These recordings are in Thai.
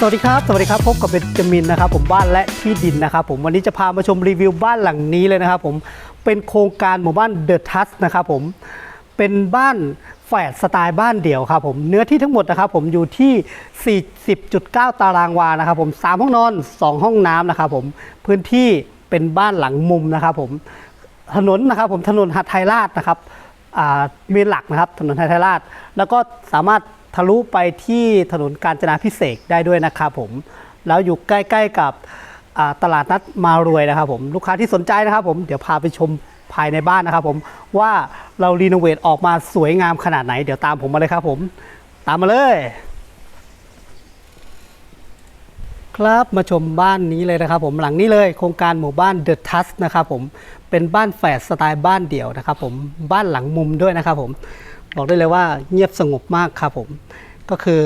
สวัสดีครับ สวัสดีครับ พบกับเบนจามินนะครับผมบ้านและที่ดินนะครับผมวันนี้จะพามาชมรีวิวบ้านหลังนี้เลยนะครับผมเป็นโครงการหมู่บ้านเดอะทัสนะครับผมเป็นบ้านแฝดสไตล์บ้านเดี่ยวครับผมเนื้อที่ทั้งหมดนะครับผมอยู่ที่ 40.9 ตารางวานะครับผม3ห้องนอน 2 ห้องน้ำนะครับผมพื้นที่เป็นบ้านหลังมุมนะครับผมถนนนะครับผมถนนหัดไทยราชนะครับเมนหลักนะครับถนนไทยราช แล้วก็สามารถ ทะลุไปที่ถนนกาญจนาพิเศษได้ด้วยนะครับผม แล้วอยู่ใกล้ๆกับตลาดนัดมารวยนะครับผมลูกค้าที่สนใจนะครับผมเดี๋ยวพาไปชมภายในบ้านนะครับผมว่าเรารีโนเวทออกมาสวยงามขนาดไหน เดี๋ยวตามผมมาเลยครับผม ตามมาเลย ครับมาชมบ้านนี้เลยนะครับผมหลังนี้เลยโครงการหมู่บ้านเดอะทัสนะครับผมเป็นบ้านแฝดสไตล์บ้านเดี่ยวนะครับผมบ้านหลังมุมด้วยนะครับผม บอกได้เลยว่าเงียบสงบมากครับผมก็คือ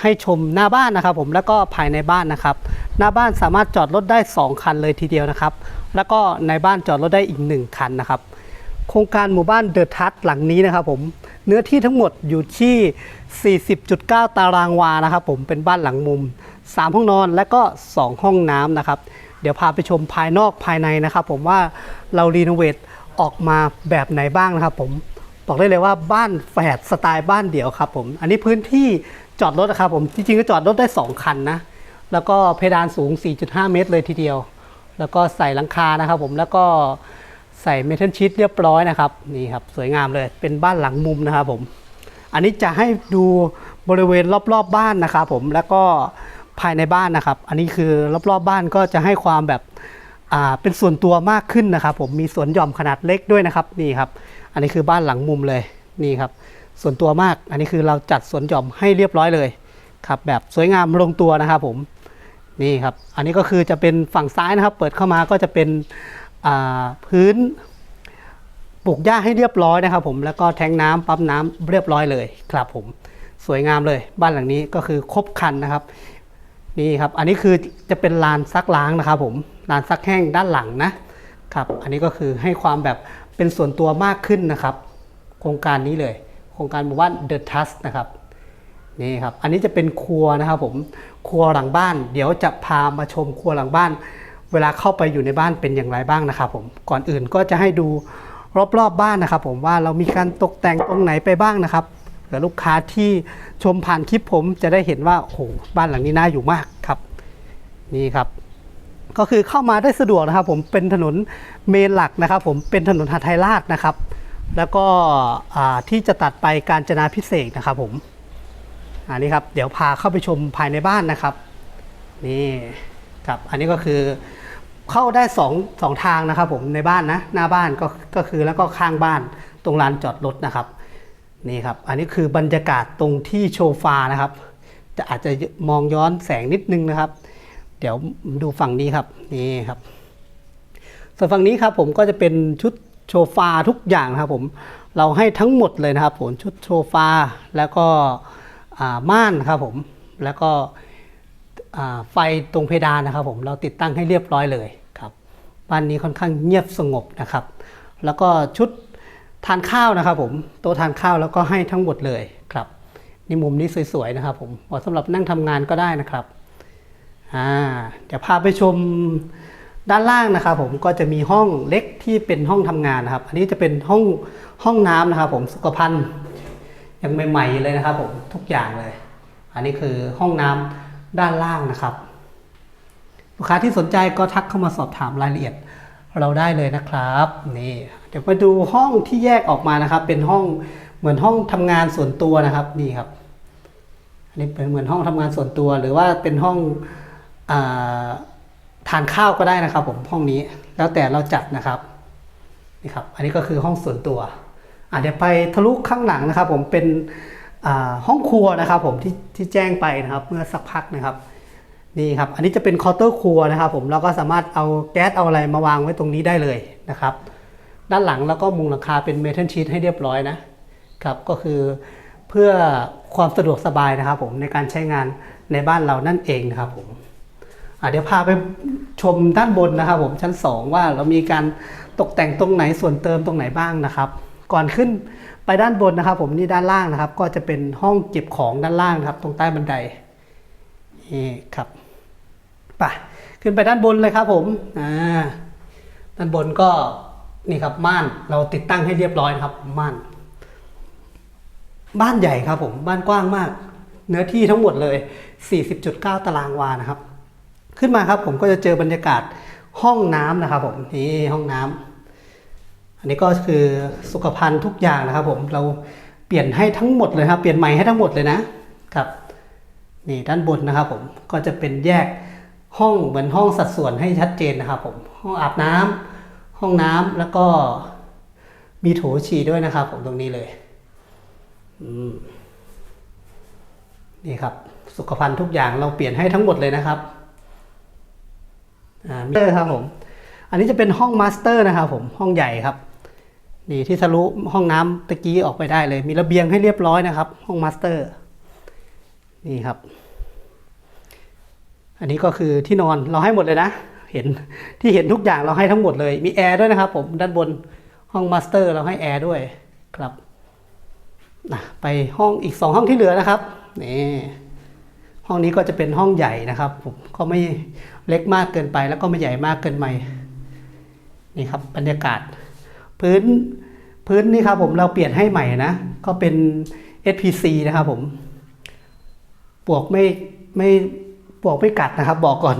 ให้ชมหน้าบ้านนะครับผมแล้วก็ภายในบ้านนะครับ หน้าบ้านสามารถจอดรถได้ 2 คันเลยทีเดียวนะครับ แล้วก็ในบ้านจอดรถได้อีก 1 คันนะครับ โครงการหมู่บ้านเดอะทัสหลังนี้นะครับผมเนื้อที่ทั้งหมดอยู่ที่ 40.9 ตารางวานะครับผมเป็นบ้านหลังมุม 3 ห้องนอนและก็ 2 ห้องน้ำนะครับ เดี๋ยวพาไปชมภายนอกภายในนะครับ ผมว่าเรารีโนเวทออกมาแบบไหนบ้างนะครับผม บอกได้เลยว่าบ้านแฝดสไตล์บ้านเดี่ยวครับผมอันนี้พื้นที่จอดรถนะครับผมจริงๆก็จอดรถได้ 2 คันนะแล้วก็เพดานสูง 4.5 เมตรเลยทีเดียว แล้วก็ใส่หลังคานะครับผมแล้วก็ใส่เมทัลชีตเรียบร้อยนะครับนี่ครับสวยงามเลยเป็นบ้านหลังมุมนะครับผมอันนี้จะให้ดูบริเวณรอบๆบบ้านนะครับผมแล้วก็ภายในบ้านนะครับ อันนี้คือรอบๆบบ้านก็จะให้ความแบบเป็นส่วนตัวมากขึ้นนะครับ ผมมีสวนหย่อมขนาดเล็กด้วยนะครับนี่ครับ อันนี้คือบ้านหลังมุมเลยนี่ครับ ส่วนตัวมากอันนี้คือเราจัดสวนหย่อมให้เรียบร้อยเลยครับแบบสวยงามลงตัวนะครับผมนี่ครับอันนี้ก็คือจะเป็นฝั่งซ้ายนะครับ เปิดเข้ามาก็จะเป็นพื้นปลูกหญ้าให้เรียบร้อยนะครับ ผมแล้วก็แทงน้ำปั๊มน้ำเรียบร้อยเลยครับผมสวยงามเลยบ้านหลังนี้ก็คือครบครันนะครับนี่ครับอันนี้คือจะเป็นลานซักล้างนะครับผมลานซักแห้งด้านหลังนะครับ อันนี้ก็คือให้ความแบบ เป็นส่วนตัวมากขึ้นนะครับ โครงการนี้เลย โครงการหมู่บ้าน The Trust นะครับนี่ครับอันนี้จะเป็นครัวนะครับผมครัวหลังบ้าน เดี๋ยวจะพามาชมครัวหลังบ้าน เวลาเข้าไปอยู่ในบ้านเป็นอย่างไรบ้างนะครับผมก่อนอื่นก็จะให้ดูรอบๆบบ้านนะครับ ผมว่าเรามีการตกแต่งตรงไหนไปบ้างนะครับเผื่อลูกค้าที่ชมผ่านคลิปผมจะได้เห็นว่าโอ้โหบ้านหลังนี้น่าอยู่มากครับ นี่ครับ ก็คือเข้ามาได้สะดวกนะครับ ผมเป็นถนนเมนหลักนะครับ ผมเป็นถนนหาไทยราชนะครับ แล้วก็ที่จะตัดไปการจนาพิเศษนะครับ ผมอันนี้ครับเดี๋ยวพาเข้าไปชมภายในบ้านนะครับนี่ครับอันนี้ก็คือเข้าได้สองสองทางนะครับ ผมในบ้านนะหน้าบ้านก็ก็คือแล้วก็ข้างบ้านตรงลานจอดรถนะครับนี่ครับ อันนี้คือบรรยากาศตรงที่โชฟานะครับ จะอาจจะมองย้อนแสงนิดนึงนะครับ ดี๋ยวดูฝั่งนี้ครับนี่ครับ ส่วนฝั่งนี้ครับผมก็จะเป็นชุดโชฟาทุกอย่างนะครับผมเราให้ทั้งหมดเลยนะครับผมชุดโชฟาแล้วก็ม่านครับผมแล้วก็ไฟตรงเพดานนะครับผมเราติดตั้งให้เรียบร้อยเลยครับบ้านนี้ค่อนข้างเงียบสงบนะครับ แล้วก็ชุดทานข้าวนะครับผมโต๊ะทานข้าวแล้วก็ให้ทั้งหมดเลยครับนี่มุมนี้สวยๆนะครับผมเหมาะสำหรับนั่งทำงานก็ได้นะครับ อ่าเดี๋ยวพาไปชมด้านล่างนะครับผมก็จะมีห้องเล็กที่เป็นห้องทำงานนะครับ อันนี้จะเป็นห้องห้องน้ำนะครับ ผมสุขภัณฑ์ยังใหม่ๆเลยนะครับ ผมทุกอย่างเลย อันนี้คือห้องน้ำด้านล่างนะครับลูกค้าที่สนใจก็ทักเข้ามาสอบถามรายละเอียดเราได้เลยนะครับนี่เดี๋ยวมาดูห้องที่แยกออกมานะครับ เป็นห้องเหมือนห้องทำงานส่วนตัวนะครับนี่ครับอันนี้เป็นเหมือนห้องทำงานส่วนตัว หรือว่าเป็นห้อง ทานข้าวก็ได้นะครับ ผมห้องนี้แล้วแต่เราจัดนะครับนี่ครับ อันนี้ก็คือห้องส่วนตัวอะเดี๋ยวไปทะลุข้างหลังนะครับ ผมเป็นห้องครัวนะครับ ผมที่ที่แจ้งไปนะครับ เมื่อสักพักนะครับนี่ครับ อันนี้จะเป็นคาน์เตอร์ครัวนะครับ ผมเราก็สามารถเอาแก๊สเอาอะไรมาวางไว้ตรงนี้ได้เลยนะครับ ด้านหลังแล้วก็มุงหลังคาเป็นเมทัลชีตให้เรียบร้อยนะครับก็คือเพื่อความสะดวกสบายนะครับ ผมในการใช้งานในบ้านเรานั่นเองนะครับผม เดี๋ยวพาไปชมด้านบนนะครับผมชั้น 2 ว่าเรามีการตกแต่งตรงไหนส่วนเติมตรงไหนบ้างนะครับ ก่อนขึ้นไปด้านบนนะครับ ผมนี่ด้านล่างนะครับ ก็จะเป็นห้องเก็บของด้านล่างนะครับ ตรงใต้บันไดนี่ครับไปขึ้นไปด้านบนเลยครับ ผมอ่าด้านบนก็นี่ครับม่านเราติดตั้งให้เรียบร้อยครับม่านบ้านใหญ่ครับผมบ้านกว้างมาก เนื้อที่ทั้งหมดเลย 40.9 ตารางวานะครับ ขึ้นมาครับผมก็จะเจอบรรยากาศห้องน้ำนะครับผมนี่ห้องน้ำอันนี้ก็คือสุขภัณฑ์ทุกอย่างนะครับผมเราเปลี่ยนให้ทั้งหมดเลยครับเปลี่ยนใหม่ให้ทั้งหมดเลยนะครับนี่ด้านบนนะครับผมก็จะเป็นแยกห้องเหมือนห้องสัดส่วนให้ชัดเจนนะครับผมห้องอาบน้ำห้องน้ำแล้วก็มีโถฉี่ด้วยนะครับผมตรงนี้เลยนี่ครับ สุขภัณฑ์ทุกอย่างเราเปลี่ยนให้ทั้งหมดเลยนะครับ อ่ามิเตอร์ครับผม อันนี้จะเป็นห้องมาสเตอร์นะครับผมห้องใหญ่ครับนี่ที่ทะลุห้องน้ำตะกี้ออกไปได้เลย มีระเบียงให้เรียบร้อยนะครับ ห้องมาสเตอร์นี่ครับ อันนี้ก็คือที่นอนเราให้หมดเลยนะ เห็นที่เห็นทุกอย่างเราให้ทั้งหมดเลย มีแอร์ด้วยนะครับผมด้านบนห้องมาสเตอร์เราให้แอร์ด้วยครับนะไปห้องอีกสองห้องที่เหลือนะครับนี่ ห้องนี้ก็จะเป็นห้องใหญ่นะครับผมก็ไม่เล็กมากเกินไป แล้วก็ไม่ใหญ่มากเกินไปนี่ครับบรรยากาศ พื้นพื้นนี่ครับผมเราเปลี่ยนให้ใหม่นะ ก็เป็น SPC นะครับผมปวกไม่ไม่ปวกไม่กัดนะครับ บอกก่อน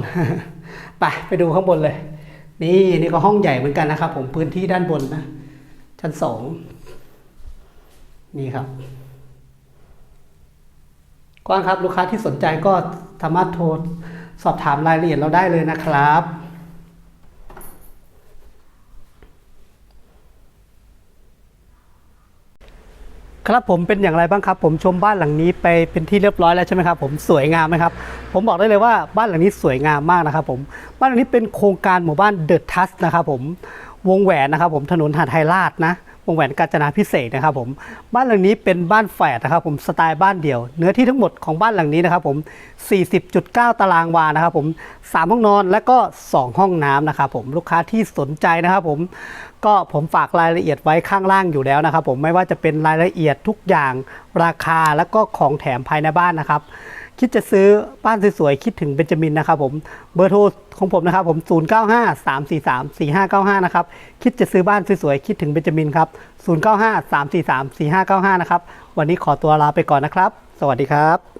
ไปไปดูข้างบนเลย นี่นี่ก็ห้องใหญ่เหมือนกันนะครับ ผมพื้นที่ด้านบนนะ ชั้นสองนี่ครับ กว้างครับลูกค้าที่สนใจก็สามารถโทรสอบถามรายละเอียดเราได้เลยนะครับครับผมเป็นอย่างไรบ้างครับ ผมชมบ้านหลังนี้ไปเป็นที่เรียบร้อยแล้วใช่ไหมครับผมสวยงามไหมครับ ผมบอกได้เลยว่าบ้านหลังนี้สวยงามมากนะครับผมบ้านหลังนี้เป็นโครงการหมู่บ้านเดอะทัสนะครับผมวงแหวนนะครับผมถนนหาดไทยราชนะ วงแหวนกาญจนาพิเศษนะครับผมบ้านหลังนี้เป็นบ้านแฝดนะครับผมสไตล์บ้านเดี่ยว เนื้อที่ทั้งหมดของบ้านหลังนี้นะครับผม 40.9 ตารางวานะครับผม3ห้องนอนและก็ 2 ห้องน้ำนะครับผมลูกค้าที่สนใจนะครับผมก็ผมฝากรายละเอียดไว้ข้างล่างอยู่แล้วนะครับผมไม่ว่าจะเป็นรายละเอียดทุกอย่างราคาแล้วก็ของแถมภายในบ้านนะครับ คิดจะซื้อบ้านสวยๆคิดถึงเบนจามินนะครับผมเบอร์โทรของผมนะครับผม 095 343 4595 นะครับคิดจะซื้อบ้านสวยๆคิดถึงเบนจามินครับ 095 343 4595 นะครับวันนี้ขอตัวลาไปก่อนนะครับ สวัสดีครับ